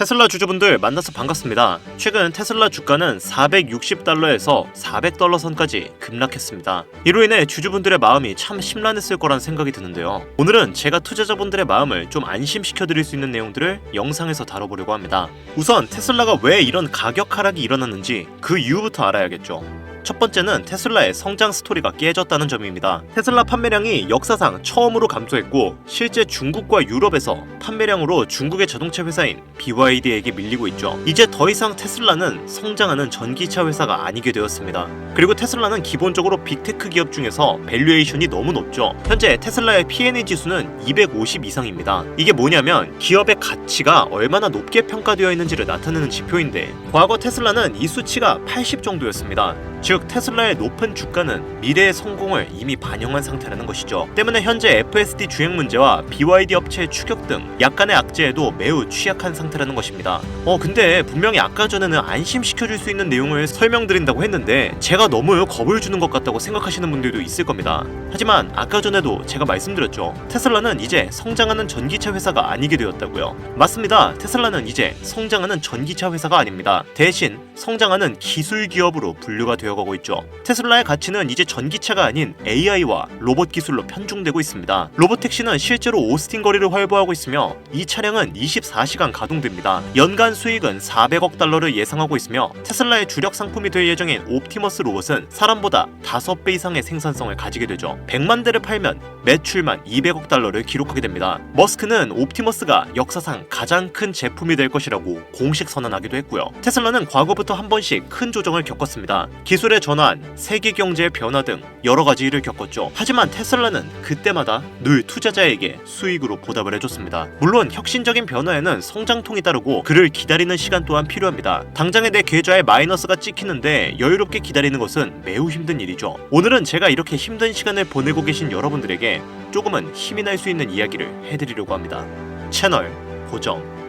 테슬라 주주분들 만나서 반갑습니다. 최근 테슬라 주가는 460달러에서 400달러 선까지 급락했습니다. 이로 인해 주주분들의 마음이 참 심란했을 거란 생각이 드는데요. 오늘은 제가 투자자분들의 마음을 좀 안심시켜 드릴 수 있는 내용들을 영상에서 다뤄보려고 합니다. 우선 테슬라가 왜 이런 가격 하락이 일어났는지 그 이유부터 알아야겠죠. 첫 번째는 테슬라의 성장 스토리가 깨졌다는 점입니다. 테슬라 판매량이 역사상 처음으로 감소했고 실제 중국과 유럽에서 판매량으로 중국의 자동차 회사인 BYD에게 밀리고 있죠. 이제 더 이상 테슬라는 성장하는 전기차 회사가 아니게 되었습니다. 그리고 테슬라는 기본적으로 빅테크 기업 중에서 밸류에이션이 너무 높죠. 현재 테슬라의 P&E 지수는 250 이상입니다. 이게 뭐냐면 기업의 가치가 얼마나 높게 평가되어 있는지를 나타내는 지표인데 과거 테슬라는 이 수치가 80 정도였습니다. 즉 테슬라의 높은 주가는 미래의 성공을 이미 반영한 상태라는 것이죠. 때문에 현재 FSD 주행 문제와 BYD 업체의 추격 등 약간의 악재에도 매우 취약한 상태라는 것입니다. 어 근데 분명히 아까 전에는 안심시켜줄 수 있는 내용을 설명드린다고 했는데 제가 너무 겁을 주는 것 같다고 생각하시는 분들도 있을 겁니다. 하지만 아까 전에도 제가 말씀드렸죠. 테슬라는 이제 성장하는 전기차 회사가 아니게 되었다고요. 맞습니다. 테슬라는 이제 성장하는 전기차 회사가 아닙니다. 대신 성장하는 기술 기업으로 분류가 되 어가고 있죠. 테슬라의 가치는 이제 전기차가 아닌 AI와 로봇 기술로 편중되고 있습니다. 로봇 택시는 실제로 오스틴 거리를 활보하고 있으며 이 차량은 24시간 가동됩니다. 연간 수익은 400억 달러를 예상하고 있으며 테슬라의 주력 상품이 될 예정인 옵티머스 로봇은 사람보다 5배 이상의 생산성을 가지게 되죠. 100만 대를 팔면 매출만 200억 달러를 기록하게 됩니다. 머스크는 옵티머스가 역사상 가장 큰 제품이 될 것이라고 공식 선언하기도 했고요. 테슬라는 과거부터 한 번씩 큰 조정을 겪었습니다. 기술 의 전환, 세계 경제의 변화 등 여러 가지 일을 겪었죠. 하지만 테슬라는 그때마다 늘 투자자에게 수익으로 보답을 해줬습니다. 물론 혁신적인 변화에는 성장통이 따르고 그를 기다리는 시간 또한 필요합니다. 당장에 내 계좌에 마이너스가 찍히는데 여유롭게 기다리는 것은 매우 힘든 일이죠. 오늘은 제가 이렇게 힘든 시간을 보내고 계신 여러분들에게 조금은 힘이 날 수 있는 이야기를 해드리려고 합니다. 채널 고정.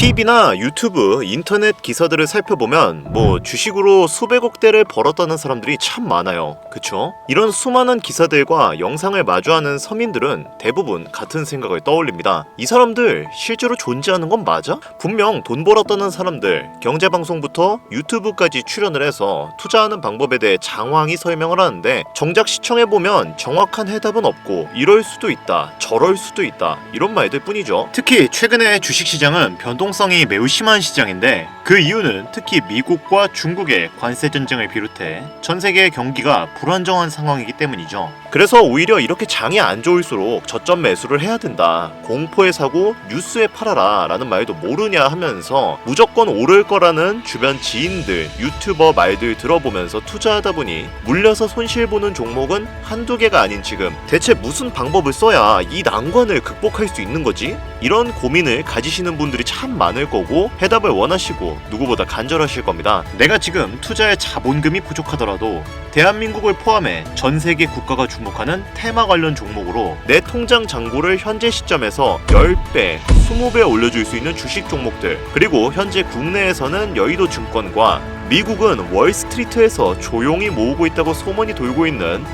TV나 유튜브, 인터넷 기사들을 살펴보면 뭐 주식으로 수백억 대를 벌었다는 사람들이 참 많아요. 그쵸? 이런 수많은 기사들과 영상을 마주하는 서민들은 대부분 같은 생각을 떠올립니다. 이 사람들 실제로 존재하는 건 맞아? 분명 돈 벌었다는 사람들, 경제방송부터 유튜브까지 출연을 해서 투자하는 방법에 대해 장황히 설명을 하는데 정작 시청해보면 정확한 해답은 없고 이럴 수도 있다, 저럴 수도 있다 이런 말들 뿐이죠. 특히 최근에 주식시장은 변동 성이 매우 심한 시장인데 그 이유는 특히 미국과 중국의 관세 전쟁을 비롯해 전 세계의 경기가 불안정한 상황이기 때문이죠. 그래서 오히려 이렇게 장이 안 좋을수록 저점 매수를 해야 된다. 공포에 사고 뉴스에 팔아라 라는 말도 모르냐 하면서 무조건 오를 거라는 주변 지인들, 유튜버 말들 들어보면서 투자하다 보니 물려서 손실 보는 종목은 한두 개가 아닌 지금 대체 무슨 방법을 써야 이 난관을 극복할 수 있는 거지? 이런 고민을 가지시는 분들이 참 많을 거고 해답을 원하시고 누구보다 간절하실 겁니다. 내가 지금 투자에 자본금이 부족하더라도 대한민국을 포함해 전 세계 국가가 주목하는 테마 관련 종목으로 내 통장 잔고를 현재 시점에서 10배, 20배 올려줄 수 있는 주식 종목들 그리고 현재 국내에서는 여의도 증권과 미국은 월스트리트에서 조용히 모으고 있다고 소문이 돌고 있는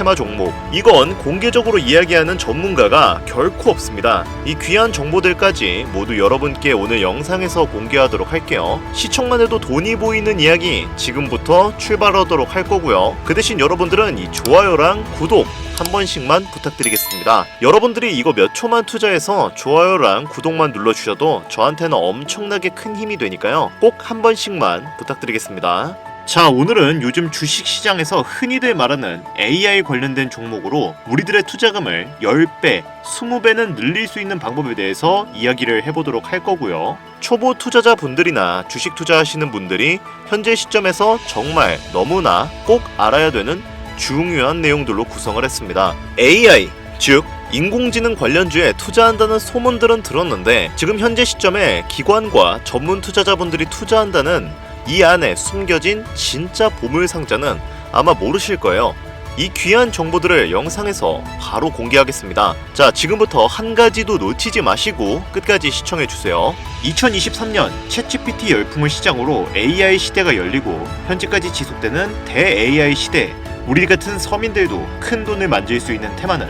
테마 종목. 이건 공개적으로 이야기하는 전문가가 결코 없습니다. 이 귀한 정보들까지 모두 여러분께 오늘 영상에서 공개하도록 할게요. 시청만 해도 돈이 보이는 이야기 지금부터 출발하도록 할 거고요. 그 대신 여러분들은 이 좋아요랑 구독 한 번씩만 부탁드리겠습니다. 여러분들이 이거 몇 초만 투자해서 좋아요랑 구독만 눌러주셔도 저한테는 엄청나게 큰 힘이 되니까요. 꼭 한 번씩만 부탁드리겠습니다. 자, 오늘은 요즘 주식 시장에서 흔히들 말하는 AI 관련된 종목으로 우리들의 투자금을 10배, 20배는 늘릴 수 있는 방법에 대해서 이야기를 해보도록 할 거고요. 초보 투자자 분들이나 주식 투자하시는 분들이 현재 시점에서 정말 너무나 꼭 알아야 되는 중요한 내용들로 구성을 했습니다. AI, 즉 인공지능 관련주에 투자한다는 소문들은 들었는데 지금 현재 시점에 기관과 전문 투자자분들이 투자한다는 이 안에 숨겨진 진짜 보물 상자는 아마 모르실 거예요. 이 귀한 정보들을 영상에서 바로 공개하겠습니다. 자, 지금부터 한 가지도 놓치지 마시고 끝까지 시청해 주세요. 2023년 챗GPT 열풍을 시장으로 AI 시대가 열리고 현재까지 지속되는 대-AI 시대. 우리 같은 서민들도 큰 돈을 만질 수 있는 테마는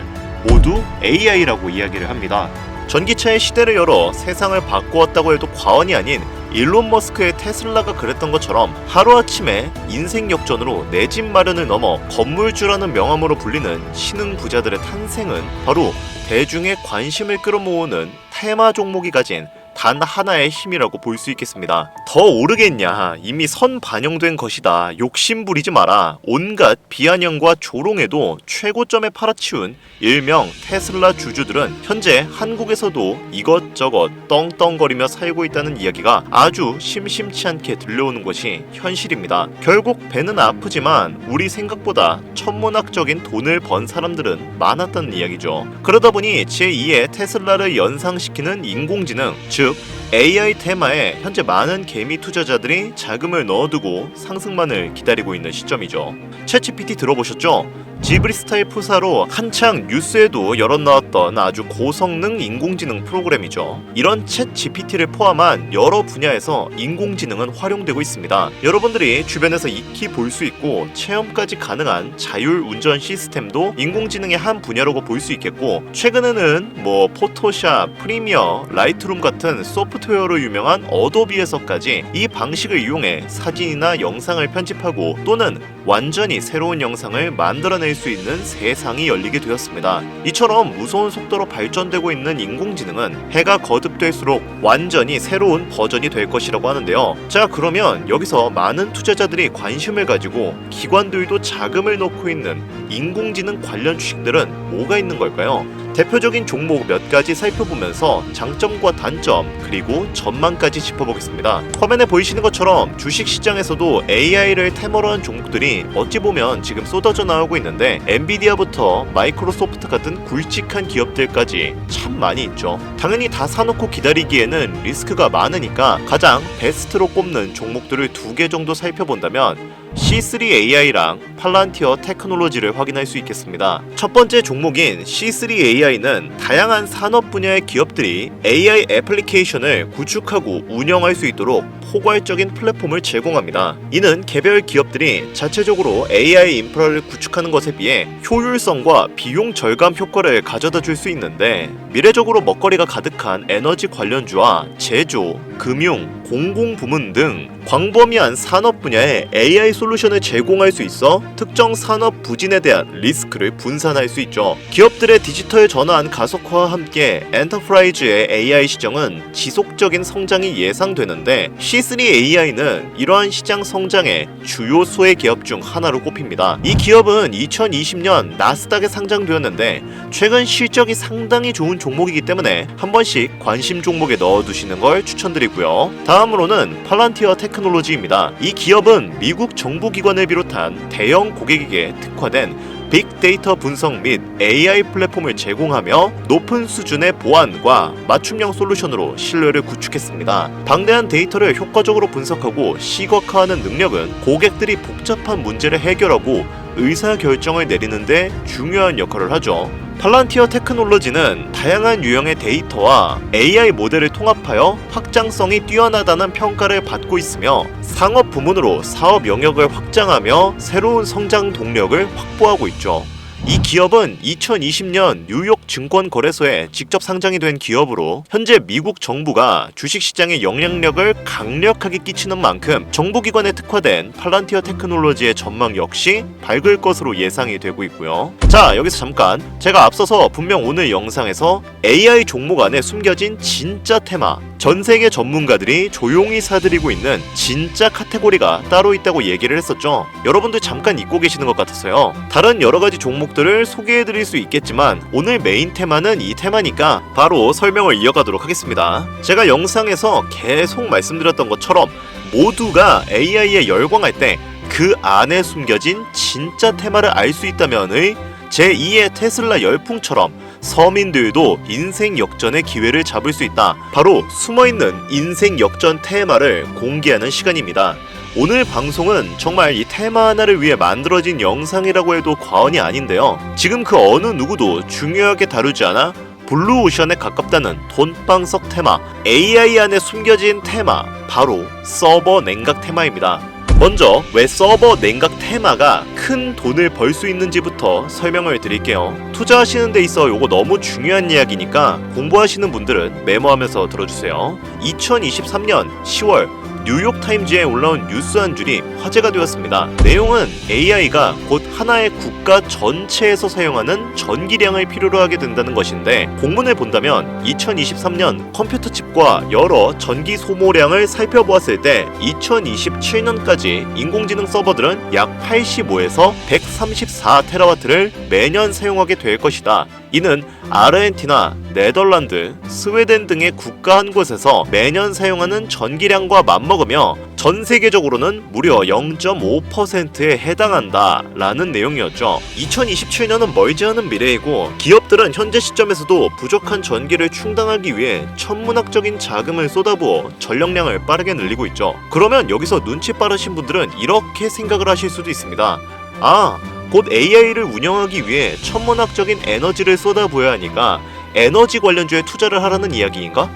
모두 AI라고 이야기를 합니다. 전기차의 시대를 열어 세상을 바꾸었다고 해도 과언이 아닌 일론 머스크의 테슬라가 그랬던 것처럼 하루아침에 인생 역전으로 내 집 마련을 넘어 건물주라는 명함으로 불리는 신흥 부자들의 탄생은 바로 대중의 관심을 끌어모으는 테마 종목이 가진 단 하나의 힘이라고 볼 수 있겠습니다. 더 오르겠냐? 이미 선 반영된 것이다. 욕심 부리지 마라. 온갖 비아냥과 조롱에도 최고점에 팔아치운 일명 테슬라 주주들은 현재 한국에서도 이것저것 떵떵거리며 살고 있다는 이야기가 아주 심심치 않게 들려오는 것이 현실입니다. 결국 배는 아프지만 우리 생각보다 천문학적인 돈을 번 사람들은 많았다는 이야기죠. 그러다 보니 제2의 테슬라를 연상시키는 인공지능, 즉 AI 테마에 현재 많은 개미 투자자들이 자금을 넣어두고 상승만을 기다리고 있는 시점이죠. 챗GPT 들어보셨죠? 지브리스타의 프사로 한창 뉴스에도 여러 나왔던 아주 고성능 인공지능 프로그램이죠. 이런 챗 GPT를 포함한 여러 분야에서 인공지능은 활용되고 있습니다. 여러분들이 주변에서 익히 볼 수 있고 체험까지 가능한 자율 운전 시스템도 인공지능의 한 분야라고 볼 수 있겠고 최근에는 뭐 포토샵, 프리미어, 라이트룸 같은 소프트웨어로 유명한 어도비에서까지 이 방식을 이용해 사진이나 영상을 편집하고 또는 완전히 새로운 영상을 만들어 낼수 있는 세상이 열리게 되었습니다. 이처럼 무서운 속도로 발전되고 있는 인공지능은 해가 거듭될수록 완전히 새로운 버전이 될 것이라고 하는데요. 자, 그러면 여기서 많은 투자자들이 관심을 가지고 기관들도 자금을 넣고 있는 인공지능 관련 주식들은 뭐가 있는 걸까요? 대표적인 종목 몇 가지 살펴보면서 장점과 단점 그리고 전망까지 짚어보겠습니다. 화면에 보이시는 것처럼 주식 시장에서도 AI를 테마로 한 종목들이 어찌 보면 지금 쏟아져 나오고 있는데 엔비디아부터 마이크로소프트 같은 굵직한 기업들까지 참 많이 있죠. 당연히 다 사놓고 기다리기에는 리스크가 많으니까 가장 베스트로 꼽는 종목들을 두 개 정도 살펴본다면 C3AI랑 팔란티어 테크놀로지를 확인할 수 있겠습니다. 첫 번째 종목인 C3AI는 다양한 산업 분야의 기업들이 AI 애플리케이션을 구축하고 운영할 수 있도록 포괄적인 플랫폼을 제공합니다. 이는 개별 기업들이 자체적으로 AI 인프라를 구축하는 것에 비해 효율성과 비용 절감 효과를 가져다 줄 수 있는데 미래적으로 먹거리가 가득한 에너지 관련주와 제조, 금융, 공공부문 등 광범위한 산업 분야에 AI 솔루션을 제공할 수 있어 특정 산업 부진에 대한 리스크를 분산할 수 있죠. 기업들의 디지털 전환 가속화와 함께 엔터프라이즈의 AI 시장은 지속적인 성장이 예상되는데 C3AI는 이러한 시장 성장의 주요 소의 기업 중 하나로 꼽힙니다. 이 기업은 2020년 나스닥에 상장되었는데 최근 실적이 상당히 좋은 종목이기 때문에 한 번씩 관심 종목에 넣어두시는 걸 추천드리 고요. 다음으로는 팔란티어 테크놀로지입니다. 이 기업은 미국 정부기관을 비롯한 대형 고객에게 특화된 빅데이터 분석 및 AI 플랫폼을 제공하며 높은 수준의 보안과 맞춤형 솔루션으로 신뢰를 구축했습니다. 방대한 데이터를 효과적으로 분석하고 시각화하는 능력은 고객들이 복잡한 문제를 해결하고 의사 결정을 내리는데 중요한 역할을 하죠. 팔란티어 테크놀로지는 다양한 유형의 데이터와 AI 모델을 통합하여 확장성이 뛰어나다는 평가를 받고 있으며 상업 부문으로 사업 영역을 확장하며 새로운 성장 동력을 확보하고 있죠. 이 기업은 2020년 뉴욕 증권거래소에 직접 상장이 된 기업으로 현재 미국 정부가 주식시장에 영향력을 강력하게 끼치는 만큼 정부기관에 특화된 팔란티어 테크놀로지의 전망 역시 밝을 것으로 예상이 되고 있고요. 자 여기서 잠깐 제가 앞서서 분명 오늘 영상에서 AI 종목 안에 숨겨진 진짜 테마 전 세계 전문가들이 조용히 사들이고 있는 진짜 카테고리가 따로 있다고 얘기를 했었죠. 여러분들 잠깐 잊고 계시는 것 같았어요. 다른 여러 가지 종목들을 소개해 드릴 수 있겠지만 오늘 메인 테마는 이 테마니까 바로 설명을 이어가도록 하겠습니다. 제가 영상에서 계속 말씀드렸던 것처럼 모두가 AI에 열광할 때 그 안에 숨겨진 진짜 테마를 알 수 있다면의 제2의 테슬라 열풍처럼 서민들도 인생 역전의 기회를 잡을 수 있다. 바로 숨어있는 인생 역전 테마를 공개하는 시간입니다. 오늘 방송은 정말 이 테마 하나를 위해 만들어진 영상이라고 해도 과언이 아닌데요. 지금 그 어느 누구도 중요하게 다루지 않아 블루오션에 가깝다는 돈방석 테마, AI 안에 숨겨진 테마, 바로 서버 냉각 테마입니다. 먼저 왜 서버 냉각 테마가 큰 돈을 벌 수 있는지부터 설명을 드릴게요. 투자하시는 데 있어 요거 너무 중요한 이야기니까 공부하시는 분들은 메모하면서 들어주세요. 2023년 10월 뉴욕 타임즈에 올라온 뉴스 한 줄이 화제가 되었습니다. 내용은 AI가 곧 하나의 국가 전체에서 사용하는 전기량을 필요로 하게 된다는 것인데 공문을 본다면 2023년 컴퓨터 칩과 여러 전기 소모량을 살펴보았을 때 2027년까지 인공지능 서버들은 약 85에서 134 테라와트를 매년 사용하게 될 것이다. 이는 아르헨티나, 네덜란드, 스웨덴 등의 국가 한 곳에서 매년 사용하는 전기량과 맞먹으며 전 세계적으로는 무려 0.5%에 해당한다 라는 내용이었죠. 2027년은 멀지 않은 미래이고 기업들은 현재 시점에서도 부족한 전기를 충당하기 위해 천문학적인 자금을 쏟아부어 전력량을 빠르게 늘리고 있죠. 그러면 여기서 눈치 빠르신 분들은 이렇게 생각을 하실 수도 있습니다. 아, 곧 AI를 운영하기 위해 천문학적인 에너지를 쏟아부어야 하니까 에너지 관련주에 투자를 하라는 이야기인가?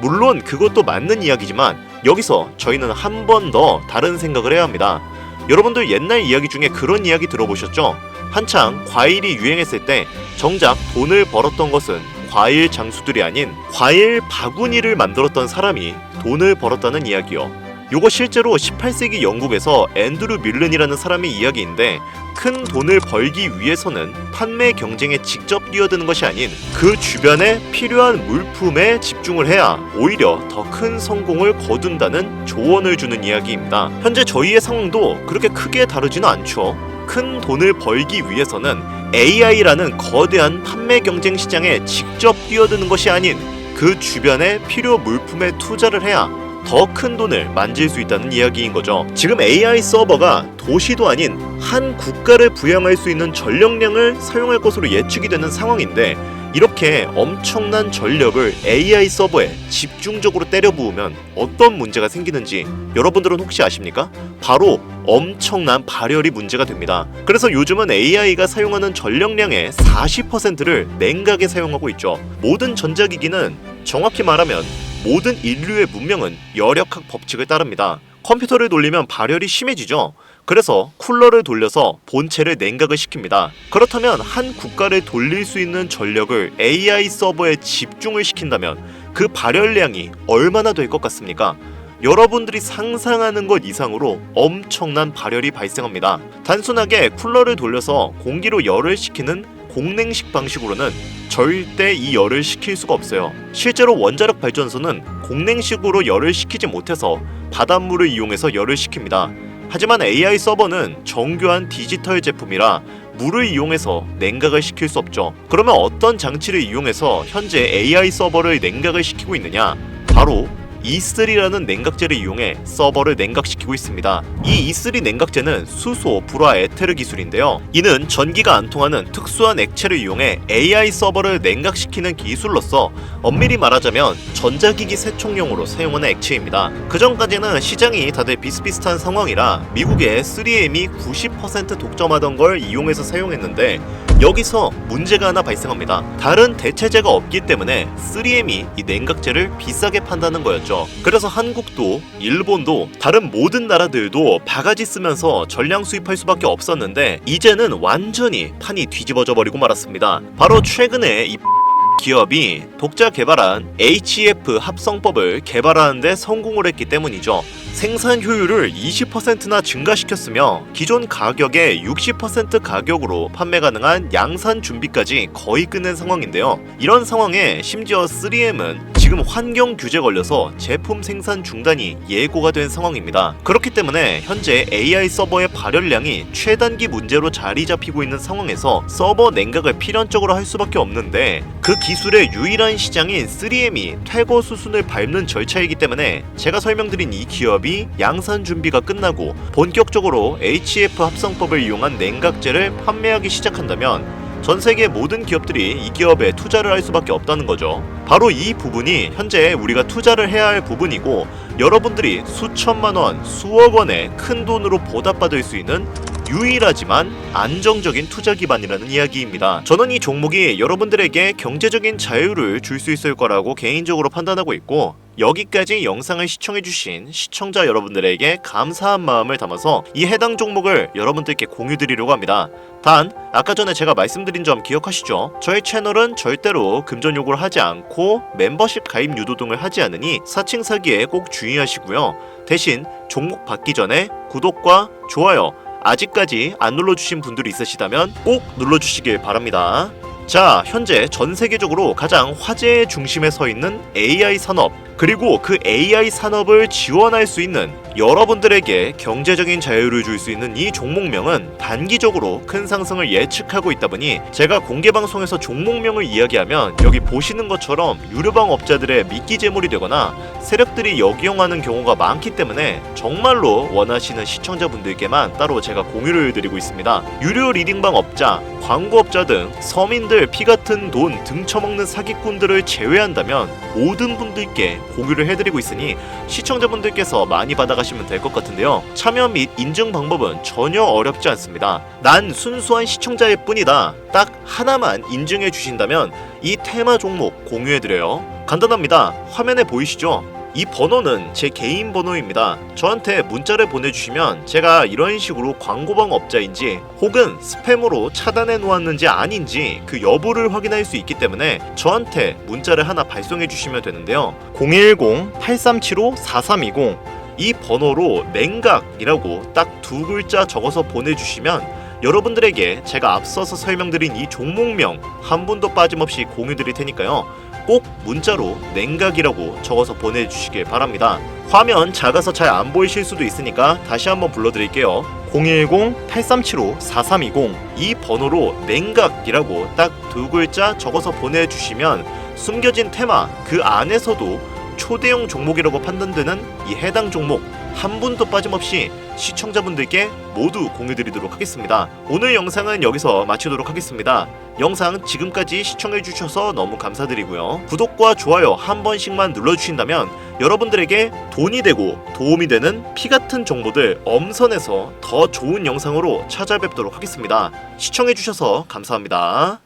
물론 그것도 맞는 이야기지만 여기서 저희는 한 번 더 다른 생각을 해야 합니다. 여러분들 옛날 이야기 중에 그런 이야기 들어보셨죠? 한창 과일이 유행했을 때 정작 돈을 벌었던 것은 과일 장수들이 아닌 과일 바구니를 만들었던 사람이 돈을 벌었다는 이야기요. 요거 실제로 18세기 영국에서 앤드루 밀른이라는 사람의 이야기인데 큰 돈을 벌기 위해서는 판매 경쟁에 직접 뛰어드는 것이 아닌 그 주변에 필요한 물품에 집중을 해야 오히려 더 큰 성공을 거둔다는 조언을 주는 이야기입니다. 현재 저희의 상황도 그렇게 크게 다르지는 않죠. 큰 돈을 벌기 위해서는 AI라는 거대한 판매 경쟁 시장에 직접 뛰어드는 것이 아닌 그 주변에 필요 물품에 투자를 해야 더 큰 돈을 만질 수 있다는 이야기인 거죠. 지금 AI 서버가 도시도 아닌 한 국가를 부양할 수 있는 전력량을 사용할 것으로 예측이 되는 상황인데 이렇게 엄청난 전력을 AI 서버에 집중적으로 때려 부으면 어떤 문제가 생기는지 여러분들은 혹시 아십니까? 바로 엄청난 발열이 문제가 됩니다. 그래서 요즘은 AI가 사용하는 전력량의 40%를 냉각에 사용하고 있죠. 모든 전자기기는 정확히 말하면 모든 인류의 문명은 열역학 법칙을 따릅니다. 컴퓨터를 돌리면 발열이 심해지죠. 그래서 쿨러를 돌려서 본체를 냉각을 시킵니다. 그렇다면 한 국가를 돌릴 수 있는 전력을 AI 서버에 집중을 시킨다면 그 발열량이 얼마나 될 것 같습니까? 여러분들이 상상하는 것 이상으로 엄청난 발열이 발생합니다. 단순하게 쿨러를 돌려서 공기로 열을 식히는 공냉식 방식으로는 절대 이 열을 식힐 수가 없어요. 실제로 원자력 발전소는 공냉식으로 열을 식히지 못해서 바닷물을 이용해서 열을 식힙니다. 하지만 AI 서버는 정교한 디지털 제품이라 물을 이용해서 냉각을 시킬 수 없죠. 그러면 어떤 장치를 이용해서 현재 AI 서버를 냉각을 시키고 있느냐? 바로 E3라는 냉각제를 이용해 서버를 냉각시키고 있습니다. 이 E3 냉각제는 수소, 불화, 에테르 기술인데요. 이는 전기가 안 통하는 특수한 액체를 이용해 AI 서버를 냉각시키는 기술로서 엄밀히 말하자면 전자기기 세척용으로 사용하는 액체입니다. 그 전까지는 시장이 다들 비슷비슷한 상황이라 미국의 3M이 90% 독점하던 걸 이용해서 사용했는데 여기서 문제가 하나 발생합니다. 다른 대체제가 없기 때문에 3M이 이 냉각제를 비싸게 판다는 거였죠. 그래서 한국도 일본도 다른 모든 나라들도 바가지 쓰면서 전량 수입할 수밖에 없었는데 이제는 완전히 판이 뒤집어져 버리고 말았습니다. 바로 최근에 이 기업이 독자 개발한 HEF 합성법을 개발하는데 성공을 했기 때문이죠. 생산 효율을 20%나 증가시켰으며 기존 가격의 60% 가격으로 판매 가능한 양산 준비까지 거의 끝낸 상황인데요. 이런 상황에 심지어 3M은 지금 환경 규제 걸려서 제품 생산 중단이 예고가 된 상황입니다. 그렇기 때문에 현재 AI 서버의 발열량이 최단기 문제로 자리 잡히고 있는 상황에서 서버 냉각을 필연적으로 할 수밖에 없는데 그 기술의 유일한 시장인 3M이 퇴거 수순을 밟는 절차이기 때문에 제가 설명드린 이 기업 이 양산 준비가 끝나고 본격적으로 HF 합성법을 이용한 냉각제를 판매하기 시작한다면 전 세계 모든 기업들이 이 기업에 투자를 할 수밖에 없다는 거죠. 바로 이 부분이 현재 우리가 투자를 해야 할 부분이고 여러분들이 수천만 원, 수억 원의 큰 돈으로 보답받을 수 있는 유일하지만 안정적인 투자 기반이라는 이야기입니다. 저는 이 종목이 여러분들에게 경제적인 자유를 줄 수 있을 거라고 개인적으로 판단하고 있고 여기까지 영상을 시청해주신 시청자 여러분들에게 감사한 마음을 담아서 이 해당 종목을 여러분들께 공유드리려고 합니다. 단, 아까 전에 제가 말씀드린 점 기억하시죠? 저희 채널은 절대로 금전 요구를 하지 않고 멤버십 가입 유도 등을 하지 않으니 사칭 사기에 꼭 주의하시고요. 대신 종목 받기 전에 구독과 좋아요 아직까지 안 눌러주신 분들이 있으시다면 꼭 눌러주시길 바랍니다. 자, 현재 전 세계적으로 가장 화제의 중심에 서 있는 AI 산업, 그리고 그 AI 산업을 지원할 수 있는 여러분들에게 경제적인 자유를 줄 수 있는 이 종목명은 단기적으로 큰 상승을 예측하고 있다 보니 제가 공개 방송에서 종목명을 이야기하면 여기 보시는 것처럼 유료방 업자들의 미끼 재물이 되거나 세력들이 역이용하는 경우가 많기 때문에 정말로 원하시는 시청자분들께만 따로 제가 공유를 드리고 있습니다. 유료 리딩방 업자, 광고업자 등 서민들 피 같은 돈 등쳐먹는 사기꾼들을 제외한다면 모든 분들께 공유를 해드리고 있으니 시청자분들께서 많이 받아가시면 될 것 같은데요. 참여 및 인증 방법은 전혀 어렵지 않습니다. 난 순수한 시청자일 뿐이다. 딱 하나만 인증해 주신다면 이 테마 종목 공유해드려요. 간단합니다. 화면에 보이시죠? 이 번호는 제 개인 번호입니다. 저한테 문자를 보내주시면 제가 이런 식으로 광고방 업자인지 혹은 스팸으로 차단해 놓았는지 아닌지 그 여부를 확인할 수 있기 때문에 저한테 문자를 하나 발송해 주시면 되는데요. 010-8375-4320 이 번호로 맹각이라고 딱 두 글자 적어서 보내주시면 여러분들에게 제가 앞서서 설명드린 이 종목명 한 분도 빠짐없이 공유 드릴 테니까요. 꼭 문자로 냉각이라고 적어서 보내주시길 바랍니다. 화면 작아서 잘 안 보이실 수도 있으니까 다시 한번 불러드릴게요. 010-8375-4320 이 번호로 냉각이라고 딱 두 글자 적어서 보내주시면 숨겨진 테마 그 안에서도 초대형 종목이라고 판단되는 이 해당 종목 한 분도 빠짐없이 시청자분들께 모두 공유드리도록 하겠습니다. 오늘 영상은 여기서 마치도록 하겠습니다. 영상 지금까지 시청해주셔서 너무 감사드리고요. 구독과 좋아요 한 번씩만 눌러주신다면 여러분들에게 돈이 되고 도움이 되는 피 같은 정보들 엄선해서 더 좋은 영상으로 찾아뵙도록 하겠습니다. 시청해주셔서 감사합니다.